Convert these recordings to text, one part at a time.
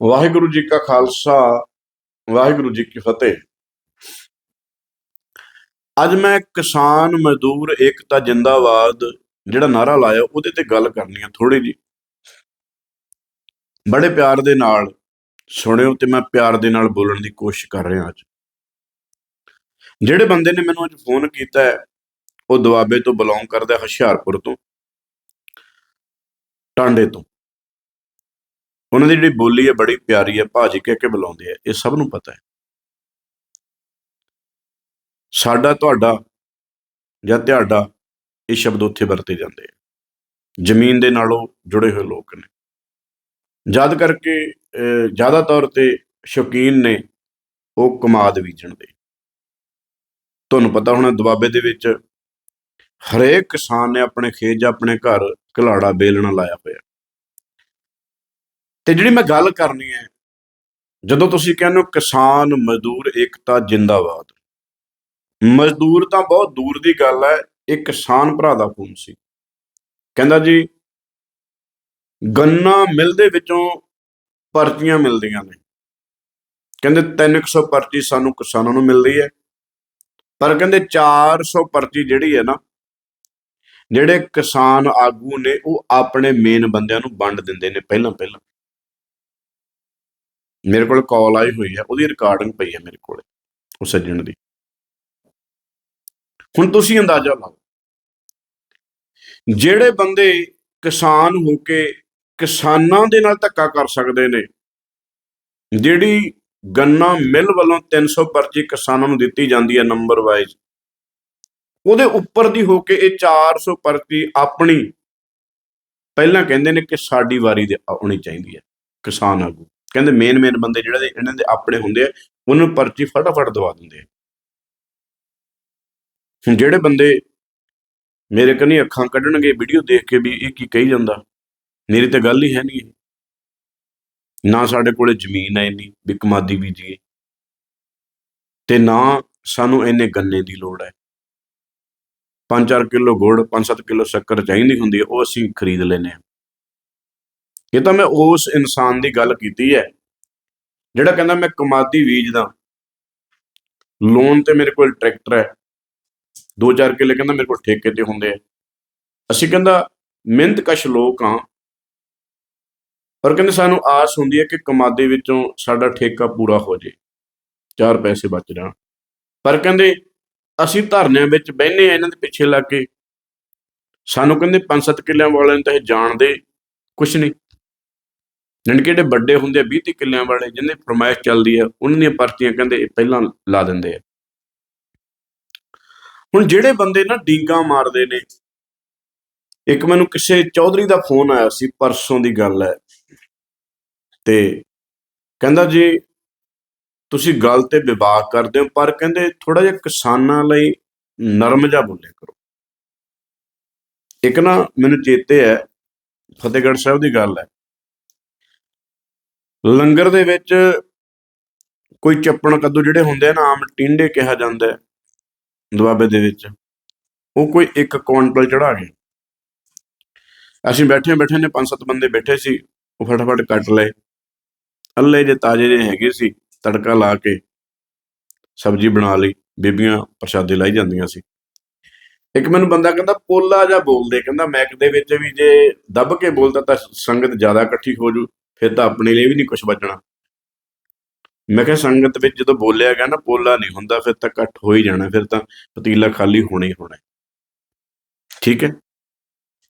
ਵਾਹਿਗੁਰੂ ਜੀ ਕਾ ਖਾਲਸਾ ਵਾਹਿਗੁਰੂ ਜੀ ਕੀ ਫਤਿਹ। ਅੱਜ ਮੈਂ ਕਿਸਾਨ ਮਜ਼ਦੂਰ ਏਕਤਾ ਜਿੰਦਾਬਾਦ ਜਿਹੜਾ ਨਾਰਾ ਲਾਇਆ ਉਹਦੇ ਤੇ ਗੱਲ ਕਰਨੀ ਆ ਥੋੜੀ ਜੀ ਬੜੇ ਪਿਆਰ ਦੇ ਨਾਲ ਸੁਣਿਓ ਤੇ ਮੈਂ ਪਿਆਰ ਦੇ ਨਾਲ ਬੋਲਣ ਦੀ ਕੋਸ਼ਿਸ਼ ਕਰ ਰਿਹਾ ਅੱਜ। ਜਿਹੜੇ ਬੰਦੇ ਨੇ ਮੈਨੂੰ ਅੱਜ ਫੋਨ ਕੀਤਾ ਹੈ, ਉਹ ਦੁਆਬੇ ਤੋਂ ਬਿਲੋਂਗ ਕਰਦਾ ਹੁਸ਼ਿਆਰਪੁਰ ਤੋਂ ਟਾਂਡੇ ਤੋਂ। ਉਹਨਾਂ ਦੀ ਜਿਹੜੀ ਬੋਲੀ ਹੈ, ਬੜੀ ਪਿਆਰੀ ਹੈ, ਭਾਜੀ ਕਹਿ ਕੇ ਬੁਲਾਉਂਦੇ ਆ, ਇਹ ਸਭ ਨੂੰ ਪਤਾ ਹੈ। ਸਾਡਾ, ਤੁਹਾਡਾ ਜਾਂ ਤੁਹਾਡਾ, ਇਹ ਸ਼ਬਦ ਉੱਥੇ ਵਰਤੇ ਜਾਂਦੇ ਆ। ਜ਼ਮੀਨ ਦੇ ਨਾਲੋਂ ਜੁੜੇ ਹੋਏ ਲੋਕ ਨੇ। ਜਦ ਕਰਕੇ ਜ਼ਿਆਦਾ ਤੌਰ ਤੇ ਸ਼ੌਕੀਨ ਨੇ, ਉਹ ਕਮਾਦ ਬੀਜਣ ਦੇ। ਤੁਹਾਨੂੰ ਪਤਾ ਹੋਣਾ, ਦੁਆਬੇ ਦੇ ਵਿੱਚ ਹਰੇਕ ਕਿਸਾਨ ਨੇ ਆਪਣੇ ਖੇਤ ਜਾਂ ਆਪਣੇ ਘਰ ਘਲਾੜਾ ਬੇਲਣਾ ਲਾਇਆ ਹੋਇਆ। ਤੇ ਜਿਹੜੀ ਮੈਂ ਗੱਲ ਕਰਨੀ ਹੈ, ਜਦੋਂ ਤੁਸੀਂ ਕਹਿੰਦੇ ਹੋ ਕਿਸਾਨ, ਮਜ਼ਦੂਰ, ਏਕਤਾ, ਜਿੰਦਾਬਾਦ, ਮਜ਼ਦੂਰ ਤਾਂ ਬਹੁਤ ਦੂਰ ਦੀ ਗੱਲ ਹੈ, ਇਹ ਕਿਸਾਨ ਭਰਾ ਦਾ ਖੂਨ ਸੀ। ਕਹਿੰਦਾ ਜੀ, ਗੰਨਾ ਮਿਲ ਦੇ ਵਿੱਚੋਂ ਪਰਚੀਆਂ ਮਿਲਦੀਆਂ ਨੇ। ਕਹਿੰਦੇ 300 ਪਰਚੀ ਸਾਨੂੰ ਕਿਸਾਨਾਂ ਨੂੰ ਮਿਲਦੀ ਹੈ। ਪਰ ਕਹਿੰਦੇ 400 ਪਰਚੀ ਜਿਹੜੀ ਹੈ ਨਾ, ਜਿਹੜੇ ਕਿਸਾਨ ਆਗੂ ਨੇ, ਉਹ ਆਪਣੇ ਮੇਨ ਬੰਦਿਆਂ ਨੂੰ ਵੰਡ ਦਿੰਦੇ ਨੇ ਪਹਿਲਾਂ ਪਹਿਲਾਂ ਮੇਰੇ ਕੋਲ ਕਾਲ ਆਈ ਹੋਈ ਹੈ, ਉਹਦੀ ਰਿਕਾਰਡਿੰਗ ਪਈ ਹੈ ਮੇਰੇ ਕੋਲ ਉਹ ਸੱਜਣ ਦੀ। ਹੁਣ ਤੁਸੀਂ ਅੰਦਾਜ਼ਾ ਲਾਓ, ਜਿਹੜੇ ਬੰਦੇ ਕਿਸਾਨ ਹੋ ਕੇ ਕਿਸਾਨਾਂ ਦੇ ਨਾਲ ਧੱਕਾ ਕਰ ਸਕਦੇ ਨੇ, ਜਿਹੜੀ ਗੰਨਾ ਮਿਲ ਵੱਲੋਂ 300 ਪਰਚੀ ਕਿਸਾਨਾਂ ਨੂੰ ਦਿੱਤੀ ਜਾਂਦੀ ਹੈ ਨੰਬਰ ਵਾਈਜ਼ ਉਹਦੇ ਉੱਪਰ ਦੀ ਹੋ ਕੇ ਇਹ 400 ਪਰਚੀ ਆਪਣੀ, ਪਹਿਲਾਂ ਕਹਿੰਦੇ ਨੇ ਕਿ ਸਾਡੀ ਵਾਰੀ ਦੇ ਆਉਣੀ ਚਾਹੀਦੀ ਹੈ ਕਿਸਾਨ ਆਗੂ। ਕਹਿੰਦੇ ਮੇਨ ਮੇਨ ਬੰਦੇ ਜਿਹੜੇ ਇਹਨਾਂ ਦੇ ਆਪਣੇ ਹੁੰਦੇ ਆ, ਉਹਨਾਂ ਨੂੰ ਪਰਚੀ ਫਟਾਫਟ ਦਵਾ ਦਿੰਦੇ ਆ। ਹੁਣ ਜਿਹੜੇ ਬੰਦੇ ਮੇਰੇ ਕਨੀ ਅੱਖਾਂ ਕੱਢਣਗੇ ਵੀਡੀਓ ਦੇਖ ਕੇ ਵੀ ਇਹ ਕੀ ਕਹੀ ਜਾਂਦਾ, ਮੇਰੀ ਤਾਂ ਗੱਲ ਹੀ ਹੈ ਨਹੀਂ। ਨਾ ਸਾਡੇ ਕੋਲੇ ਜ਼ਮੀਨ ਹੈ ਇੰਨੀ, ਵੀ ਕਮਾਦੀ ਬੀਜੀਏ ਤੇ ਨਾ ਸਾਨੂੰ ਇੰਨੇ ਗੰਨੇ ਦੀ ਲੋੜ ਹੈ। 5-4 ਕਿਲੋ ਗੁੜ 5-7 ਕਿਲੋ ਸ਼ੱਕਰ ਚਾਹੀਦੀ ਹੁੰਦੀ ਹੈ, ਉਹ ਅਸੀਂ ਖਰੀਦ ਲੈਨੇ ਆ ਇਹ ਤਾਂ ਮੈਂ ਉਸ ਇਨਸਾਨ ਦੀ ਗੱਲ ਕੀਤੀ ਹੈ, ਜਿਹੜਾ ਕਹਿੰਦਾ ਮੈਂ ਕਮਾਦੀ ਬੀਜਦਾ ਲੋਨ ਤੇ ਮੇਰੇ ਕੋਲ ਟਰੈਕਟਰ ਹੈ। 2-4 ਕਿੱਲੇ ਕਹਿੰਦਾ ਮੇਰੇ ਕੋਲ ਠੇਕੇ ਤੇ ਹੁੰਦੇ ਆ। ਅਸੀਂ ਕਹਿੰਦਾ ਮਿਹਨਤ ਕਸ਼ ਲੋਕ ਆ ਪਰ ਕਹਿੰਦੇ ਸਾਨੂੰ ਆਸ ਹੁੰਦੀ ਹੈ ਕਿ ਕਮਾਦੇ ਵਿੱਚੋਂ ਸਾਡਾ ਠੇਕਾ ਪੂਰਾ ਹੋ ਜੇ। ਚਾਰ ਪੈਸੇ ਬਚ ਜਾਣ। ਪਰ ਕਹਿੰਦੇ ਅਸੀਂ ਧਰਨਿਆਂ ਵਿੱਚ ਬਹਿਨੇ ਆ ਇਹਨਾਂ ਦੇ ਪਿੱਛੇ ਲੱਗ ਕੇ। ਸਾਨੂੰ ਕਹਿੰਦੇ 5-7 ਕਿੱਲਿਆਂ ਵਾਲਿਆਂ ਨੂੰ ਤਾਂ ਇਹ ਜਾਣਦੇ ਕੁਛ ਨਹੀਂ। ਜਾਣੀ ਕਿ ਜਿਹੜੇ ਵੱਡੇ ਹੁੰਦੇ ਆ 20 ਤੀਹ ਕਿੱਲਿਆਂ ਵਾਲੇ ਜਿਹਨੇ ਫਰਮਾਇਸ਼ ਚੱਲਦੀ ਹੈ ਉਹਨਾਂ ਦੀਆਂ ਪਰਚੀਆਂ ਕਹਿੰਦੇ ਇਹ ਪਹਿਲਾਂ ਲਾ ਦਿੰਦੇ ਆ। ਹੁਣ ਜਿਹੜੇ ਬੰਦੇ ਨਾ ਡੀਂਗਾ ਮਾਰਦੇ ਨੇ, ਇੱਕ ਮੈਨੂੰ ਕਿਸੇ ਚੌਧਰੀ ਦਾ ਫੋਨ ਆਇਆ ਸੀ, ਪਰਸੋਂ ਦੀ ਗੱਲ ਹੈ। ਤੇ ਕਹਿੰਦਾ ਜੀ, ਤੁਸੀਂ ਗੱਲ ਤੇ ਵਿਵਾਦ ਕਰਦੇ ਹੋ, ਪਰ ਕਹਿੰਦੇ ਥੋੜਾ ਜਿਹਾ ਕਿਸਾਨਾਂ ਲਈ ਨਰਮ ਜਿਹਾ ਬੋਲਿਆ ਕਰੋ। ਇੱਕ ਨਾ ਮੈਨੂੰ ਚੇਤੇ ਹੈ, ਫਤਿਹਗੜ੍ਹ ਸਾਹਿਬ ਦੀ ਗੱਲ ਹੈ ਲੰਗਰ ਦੇ ਵਿੱਚ ਕੋਈ ਚੱਪਣ ਕੱਦੂ ਜਿਹੜੇ ਹੁੰਦੇ ਆ ਨਾ, ਆਮ ਟਿੰਡੇ ਕਿਹਾ ਜਾਂਦਾ ਹੈ, ਦੁਆਬੇ ਦੇ ਵਿੱਚ। ਉਹ ਕੋਈ ਇੱਕ ਕੁਇੰਟਲ ਚੜਾ ਗਏ ਅਸੀਂ ਬੈਠੇ ਬੈਠੇ ਨੇ, ਪੰਜ ਸੱਤ ਬੰਦੇ ਬੈਠੇ ਸੀ, ਉਹ ਫਟਾਫਟ ਕੱਟ ਲਏ। ਅੱਲੇ ਜੇ ਤਾਜ਼ੇ ਜੇ ਹੈਗੇ ਸੀ, ਤੜਕਾ ਲਾ ਕੇ ਸਬਜ਼ੀ ਬਣਾ ਲਈ, ਬੀਬੀਆਂ ਪ੍ਰਸ਼ਾਦੇ ਲਾਈ ਜਾਂਦੀਆਂ ਸੀ। ਇੱਕ ਮੈਨੂੰ ਬੰਦਾ ਕਹਿੰਦਾ, ਪੋਲਾ ਜਾਂ ਬੋਲਦੇ, ਕਹਿੰਦਾ ਮੈਕ ਦੇ ਵਿੱਚ ਵੀ ਜੇ ਦੱਬ ਕੇ ਬੋਲਦਾ ਤਾਂ ਸੰਗਤ ਜ਼ਿਆਦਾ ਇਕੱਠੀ ਹੋ ਜੂ। ਫਿਰ ਤਾਂ ਆਪਣੇ ਲਈ ਵੀ ਨਹੀਂ ਕੁਝ ਬਚਣਾ। ਮੈਂ ਕਿਹਾ ਸੰਗਤ ਵਿੱਚ ਜਦੋਂ ਬੋਲਿਆ ਗਿਆ ਨਾ, ਪੋਲਾ ਨਹੀਂ ਹੁੰਦਾ, ਫਿਰ ਤਾਂ ਇਕੱਠ ਹੋ ਹੀ ਜਾਣਾ, ਫਿਰ ਤਾਂ ਪਤੀਲਾ ਖਾਲੀ ਹੋਣਾ ਹੀ ਹੋਣਾ। ਠੀਕ ਹੈ?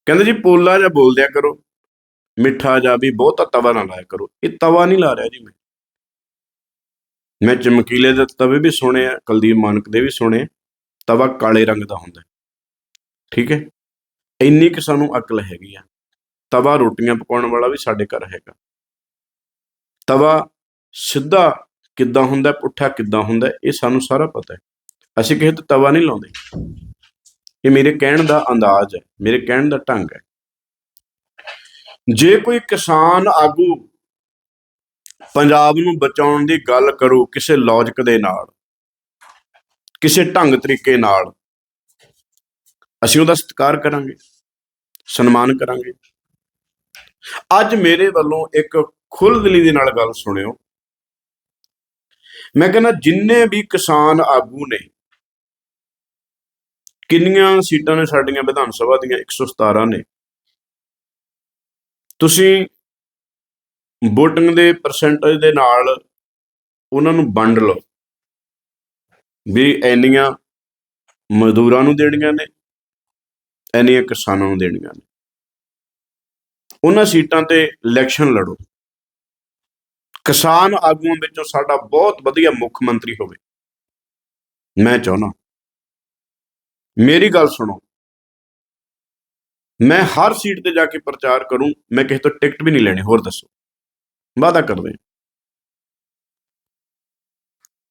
ਕਹਿੰਦੇ ਜੀ, ਪੋਲਾ ਜਾਂ ਬੋਲ ਦਿਆ ਕਰੋ, ਮਿੱਠਾ ਜਾਂ ਵੀ ਬਹੁਤਾ ਤਵਾ ਨਾ ਲਾਇਆ ਕਰੋ। ਇਹ ਤਵਾ ਨਹੀਂ ਲਾ ਰਿਹਾ ਜੀ ਮੈਂ। ਮੈਂ ਚਮਕੀਲੇ ਦੇ ਤਵੇ ਵੀ ਸੁਣੇ ਆ, ਕੁਲਦੀਪ ਮਾਨਕ ਦੇ ਵੀ ਸੁਣੇ ਤਵਾ ਕਾਲੇ ਰੰਗ ਦਾ ਹੁੰਦਾ। ਠੀਕ ਹੈ? ਇੰਨੀ ਕਿ ਸਾਨੂੰ ਅਕਲ ਹੈਗੀ ਆ। ਤਵਾ ਰੋਟੀਆਂ ਪਕਾਉਣ ਵਾਲਾ ਵੀ ਸਾਡੇ ਘਰ ਹੈਗਾ। ਤਵਾ ਸਿੱਧਾ ਕਿੱਦਾਂ ਹੁੰਦਾ, ਪੁੱਠਾ ਕਿੱਦਾਂ ਹੁੰਦਾ, ਇਹ ਸਾਨੂੰ ਸਾਰਾ ਪਤਾ ਹੈ। ਅਸੀਂ ਕਿਸੇ ਤੇ ਤਵਾ ਨਹੀਂ ਲਾਉਂਦੇ। ਇਹ ਮੇਰੇ ਕਹਿਣ ਦਾ ਅੰਦਾਜ਼ ਹੈ, ਮੇਰੇ ਕਹਿਣ ਦਾ ਢੰਗ ਹੈ। ਜੇ ਕੋਈ ਕਿਸਾਨ ਆਗੂ ਪੰਜਾਬ ਨੂੰ ਬਚਾਉਣ ਦੀ ਗੱਲ ਕਰੂ ਕਿਸੇ ਲੌਜੀਕ ਦੇ ਨਾਲ, ਕਿਸੇ ਢੰਗ ਤਰੀਕੇ ਨਾਲ, ਅਸੀਂ ਉਹਦਾ ਸਤਿਕਾਰ ਕਰਾਂਗੇ, ਸਨਮਾਨ ਕਰਾਂਗੇ। ਅੱਜ ਮੇਰੇ ਵੱਲੋਂ ਇੱਕ ਖੁੱਲ੍ਹ ਦਿਲੀ ਦੇ ਨਾਲ ਗੱਲ ਸੁਣਿਓ। ਮੈਂ ਕਹਿੰਦਾ ਜਿੰਨੇ ਵੀ ਕਿਸਾਨ ਆਗੂ ਨੇ, ਕਿੰਨੀਆਂ ਸੀਟਾਂ ਨੇ ਸਾਡੀਆਂ ਵਿਧਾਨ ਸਭਾ ਦੀਆਂ? 117 ਨੇ। ਤੁਸੀਂ ਵੋਟਿੰਗ ਦੇ ਪਰਸੈਂਟੇਜ ਦੇ ਨਾਲ ਉਹਨਾਂ ਨੂੰ ਵੰਡ ਲਓ ਵੀ ਇੰਨੀਆਂ ਮਜ਼ਦੂਰਾਂ ਨੂੰ ਦੇਣੀਆਂ ਨੇ, ਇੰਨੀਆਂ ਕਿਸਾਨਾਂ ਨੂੰ ਦੇਣੀਆਂ ਨੇ। ਉਹਨਾਂ ਸੀਟਾਂ ਤੇ ਇਲੈਕਸ਼ਨ ਲੜੋ। ਕਿਸਾਨ ਆਗੂਆਂ ਵਿੱਚੋਂ ਸਾਡਾ ਬਹੁਤ ਵਧੀਆ ਮੁੱਖ ਮੰਤਰੀ ਹੋਵੇ। ਮੈਂ ਚਾਹੁੰਦਾ, ਮੇਰੀ ਗੱਲ ਸੁਣੋ। ਮੈਂ ਹਰ ਸੀਟ ਤੇ ਜਾ ਕੇ ਪ੍ਰਚਾਰ ਕਰੂੰ, ਮੈਂ ਕਿਸੇ ਤੋਂ ਟਿਕਟ ਵੀ ਨਹੀਂ ਲੈਣੀ, ਹੋਰ ਦੱਸੋ। ਵਾਅਦਾ ਕਰਦੇ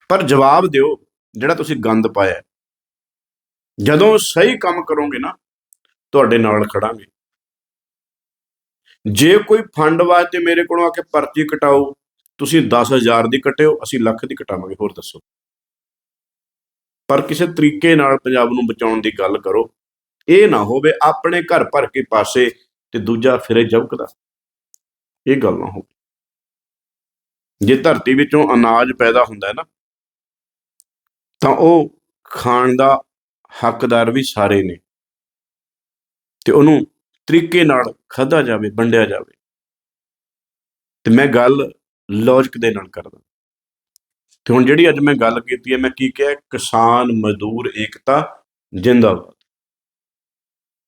ਪਰ ਜਵਾਬ ਦਿਓ, ਜਿਹੜਾ ਤੁਸੀਂ ਗੰਦ ਪਾਇਆ ਜਦੋਂ ਸਹੀ ਕੰਮ ਕਰੋਗੇ ਨਾ, ਤੁਹਾਡੇ ਨਾਲ ਖੜਾਂਗੇ। ਜੇ ਕੋਈ ਫੰਡ ਵਾਸਤੇ ਮੇਰੇ ਕੋਲੋਂ ਆ ਕੇ ਪਰਚੀ ਕਟਾਓ ਤੁਸੀਂ 10000 ਦੀ ਕਟਿਓ, ਅਸੀਂ ਲੱਖ ਦੀ ਕਟਾਵਾਂਗੇ, ਹੋਰ ਦੱਸੋ। ਪਰ ਕਿਸੇ ਤਰੀਕੇ ਨਾਲ ਪੰਜਾਬ ਨੂੰ ਬਚਾਉਣ ਦੀ ਗੱਲ ਕਰੋ, ਇਹ ਨਾ ਹੋਵੇ ਆਪਣੇ ਘਰ ਭਰ ਕੇ ਪਾਸੇ ਤੇ ਦੂਜਾ ਫਿਰੇ ਜਵਕਦਾ। ਇਹ ਗੱਲ ਨਾ ਹੋਵੇ। ਜੇ ਧਰਤੀ ਵਿੱਚੋਂ ਅਨਾਜ ਪੈਦਾ ਹੁੰਦਾ ਹੈ ਨਾ, ਤਾਂ ਉਹ ਖਾਣ ਦਾ ਹੱਕਦਾਰ ਵੀ ਸਾਰੇ ਨੇ। ਤੇ ਉਹਨੂੰ ਤਰੀਕੇ ਨਾਲ ਖਾਧਾ ਜਾਵੇ, ਵੰਡਿਆ ਜਾਵੇ। ਤੇ ਮੈਂ ਗੱਲ ਲੌਜਿਕ ਦੇ ਨਾਲ ਕਰਦਾ। ਤੇ ਹੁਣ ਜਿਹੜੀ ਅੱਜ ਮੈਂ ਗੱਲ ਕੀਤੀ ਹੈ, ਮੈਂ ਕੀ ਕਿਹਾ? ਕਿਸਾਨ, ਮਜ਼ਦੂਰ, ਏਕਤਾ, ਜਿੰਦਾਬਾਦ।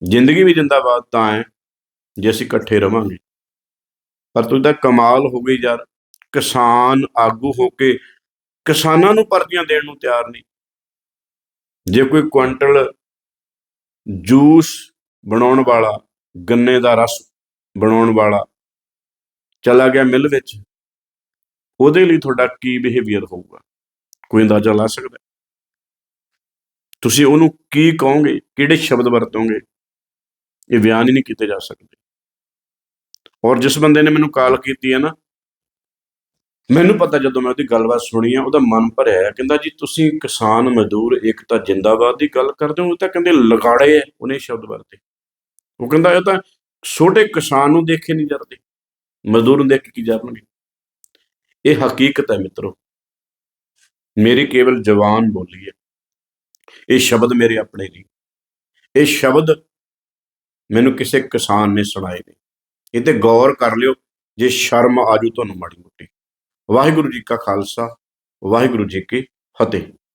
ਜ਼ਿੰਦਗੀ ਵੀ ਜਿੰਦਾਬਾਦ ਤਾਂ ਹੈ, ਜੇ ਅਸੀਂ ਇਕੱਠੇ ਰਵਾਂਗੇ। ਪਰ ਤੁਸੀਂ ਤਾਂ ਕਮਾਲ ਹੋ ਗਈ ਯਾਰ। ਕਿਸਾਨ ਆਗੂ ਹੋ ਕੇ ਕਿਸਾਨਾਂ ਨੂੰ ਪਰਚੀਆਂ ਦੇਣ ਨੂੰ ਤਿਆਰ ਨਹੀਂ। ਜੇ ਕੋਈ ਕੁਇੰਟਲ ਜੂਸ ਬਣਾਉਣ ਵਾਲਾ, ਗੰਨੇ ਦਾ ਰਸ ਬਣਾਉਣ ਵਾਲਾ ਚਲਾ ਗਿਆ ਮਿਲ ਵਿੱਚ ਉਹਦੇ ਲਈ ਤੁਹਾਡਾ ਕੀ ਬਿਹੇਵੀਅਰ ਹੋਊਗਾ? ਕੋਈ ਅੰਦਾਜ਼ਾ ਲਾ ਸਕਦਾ ਤੁਸੀਂ ਉਹਨੂੰ ਕੀ ਕਹੋਗੇ? ਕਿਹੜੇ ਸ਼ਬਦ ਵਰਤੋਗੇ? ਇਹ ਬਿਆਨ ਹੀ ਨਹੀਂ ਕੀਤੇ ਜਾ ਸਕਦੇ। ਔਰ ਜਿਸ ਬੰਦੇ ਨੇ ਮੈਨੂੰ ਕਾਲ ਕੀਤੀ ਹੈ ਨਾ, ਮੈਨੂੰ ਪਤਾ ਜਦੋਂ ਮੈਂ ਉਹਦੀ ਗੱਲਬਾਤ ਸੁਣੀ ਆ ਉਹਦਾ ਮਨ ਭਰਿਆ ਹੈ। ਕਹਿੰਦਾ ਜੀ ਤੁਸੀਂ ਕਿਸਾਨ ਮਜ਼ਦੂਰ ਏਕਤਾ ਜਿੰਦਾਬਾਦ ਦੀ ਗੱਲ ਕਰਦੇ ਹੋ, ਉਹ ਤਾਂ ਕਹਿੰਦੇ ਲਗਾੜੇ ਹੈ, ਉਹਨੇ ਸ਼ਬਦ ਵਰਤੇ। ਉਹ ਕਹਿੰਦਾ ਇਹ ਤਾਂ ਛੋਟੇ ਕਿਸਾਨ ਨੂੰ ਦੇਖੇ ਨਹੀਂ ਜਾਂਦੇ ਮਜ਼ਦੂਰ ਨੂੰ ਦੇਖ ਕੇ ਕੀ ਜਾਣਗੇ ਇਹ ਹਕੀਕਤ ਹੈ ਮਿੱਤਰੋ। ਮੇਰੀ ਕੇਵਲ ਜ਼ਬਾਨ ਬੋਲੀ ਹੈ। ਇਹ ਸ਼ਬਦ ਮੇਰੇ ਆਪਣੇ ਨਹੀਂ। ਇਹ ਸ਼ਬਦ ਮੈਨੂੰ ਕਿਸੇ ਕਿਸਾਨ ਨੇ ਸੁਣਾਏ ਨੇ ਇਹ ਤੇ ਗੌਰ ਕਰ ਲਿਓ ਜੇ ਸ਼ਰਮ ਆਜੂ ਤੁਹਾਨੂੰ ਮਾੜੀ ਮੋਟੀ। ਵਾਹਿਗੁਰੂ ਜੀ ਕਾ ਖਾਲਸਾ, ਵਾਹਿਗੁਰੂ ਜੀ ਕੀ ਫਤਿਹ।